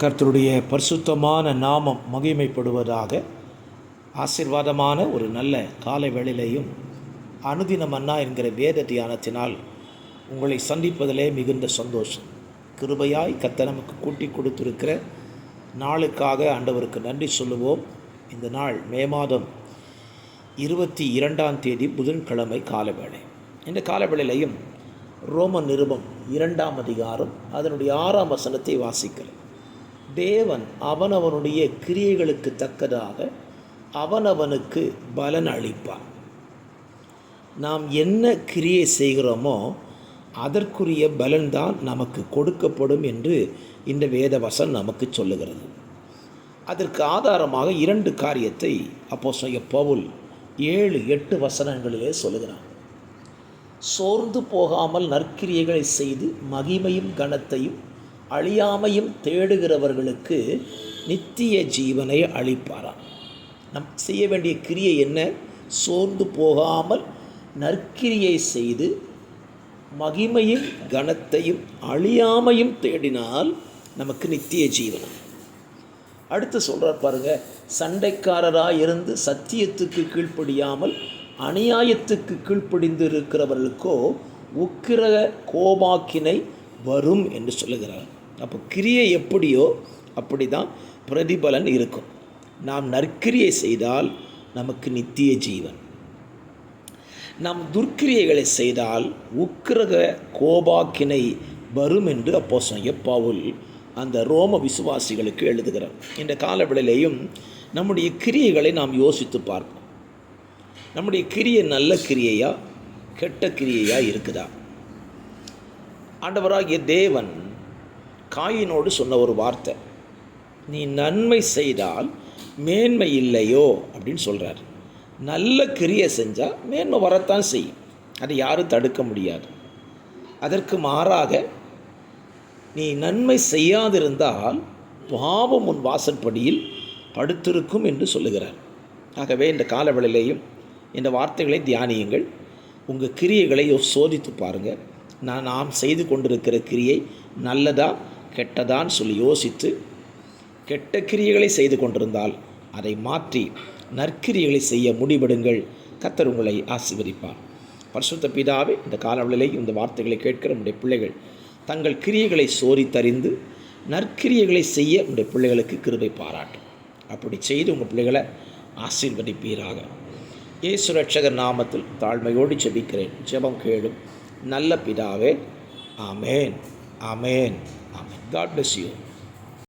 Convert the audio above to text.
கர்த்தருடைய பரிசுத்தமான நாமம் மகிமைப்படுவதாக ஆசீர்வாதமான ஒரு நல்ல காலை வேளையிலையும் அனுதினம் அண்ணா என்கிற வேத தியானத்தினால் உங்களை சந்திப்பதிலே மிகுந்த சந்தோஷம். கிருபையாய் கத்த நமக்கு கூட்டி கொடுத்திருக்கிற நாளுக்காக ஆண்டவருக்கு நன்றி சொல்லுவோம். இந்த நாள் மே மாதம் இருபத்தி இரண்டாம் தேதி புதன்கிழமை காலவேளை இந்த காலவேளையிலையும் ரோம நிருபம் இரண்டாம் அதிகாரம் அதனுடைய ஆறாம் வசனத்தை வாசிக்கிறேன் தேவன் அவனவனுடைய கிரியைகளுக்கு தக்கதாக அவனவனுக்கு பலன் அளிப்பான் நாம் என்ன கிரியை செய்கிறோமோ அதற்குரிய பலன்தான் நமக்கு கொடுக்கப்படும் என்று இந்த வேதவசன் நமக்கு சொல்லுகிறது. அதற்கு ஆதாரமாக இரண்டு காரியத்தை அப்போ செய்ய பவுல் ஏழு எட்டு வசனங்களிலே சொல்லுகிறான். சோர்ந்து போகாமல் நற்கிரியைகளை செய்து மகிமையும் கனத்தையும் அழியாமையும் தேடுகிறவர்களுக்கு நித்திய ஜீவனை அளிப்பாராம். நம் செய்ய வேண்டிய கிரியை என்ன? சோர்ந்து போகாமல் நற்கிரியை செய்து மகிமையும் கனத்தையும் அழியாமையும் தேடினால் நமக்கு நித்திய ஜீவனம். அடுத்து சொல்கிறார் பாருங்க சண்டைக்காரராக இருந்து சத்தியத்துக்கு கீழ்ப்படியாமல் அநியாயத்துக்கு கீழ்ப்படிந்து இருக்கிறவர்களுக்கோ உக்கிர கோபாக்கினை வரும் என்று சொல்லுகிறார். அப்போ கிரியை எப்படியோ அப்படி தான் பிரதிபலன் இருக்கும். நாம் நற்கிரியை செய்தால் நமக்கு நித்திய ஜீவன். நாம் துர்க்கிரியைகளை செய்தால் உக்கிரக கோபாக்கினை வரும் என்று அப்போ பவுல் அந்த ரோம விசுவாசிகளுக்கு எழுதுகிறார். இந்த காலவெளியிலேயும் நம்முடைய கிரியைகளை நாம் யோசித்து பார்ப்போம். நம்முடைய கிரியை நல்ல கிரியையா கெட்ட கிரியையா இருக்குதா? ஆண்டவராகிய தேவன் காயினோடு சொன்ன ஒரு வார்த்தை. நீ நன்மை செய்தால் மேன்மை இல்லையோ? அப்படின்னு சொல்கிறார் நல்ல கிரியை செஞ்சால் மேன்மை வரத்தான் செய்யும். அதை யாரும் தடுக்க முடியாது. அதற்கு மாறாக நீ நன்மை செய்யாதிருந்தால் பாவம் உன் வாசற்படியில் படுத்திருக்கும் என்று சொல்லுகிறார். ஆகவே இந்த காலவெளியிலேயும் இந்த வார்த்தைகளை தியானியுங்கள். உங்கள் கிரியைகளை சோதித்து பாருங்கள் நான் நாம் செய்து கொண்டிருக்கிற கிரியை நல்லதா கெட்டதான்னு சொல்லி யோசித்து கெட்ட கிரியைகளை செய்து கொண்டிருந்தால் அதை மாற்றி நற்கிரியைகளை செய்ய முடிவெடுங்கள். கத்தர் உங்களை ஆசீர்வதிப்பார். பரிசுத்த பிதாவே இந்த காலவெளியிலே இந்த வார்த்தைகளை கேட்கிற நம்முடைய பிள்ளைகள் தங்கள் கிரியைகளை சோரித்தறிந்து நற்கிரியைகளை செய்ய உங்களுடைய பிள்ளைகளுக்கு கிருபை பாராட்டும். அப்படி செய்து உங்கள் பிள்ளைகளை ஆசீர்வதிப்பீராக. இயேசு ரட்சகர் நாமத்தில் தாழ்மையோடு ஜெபிக்கிறேன். ஜெபம் கேளும் நல்ல பிதாவே ஆமேன் ஆமேன் ஆமேன். God bless you.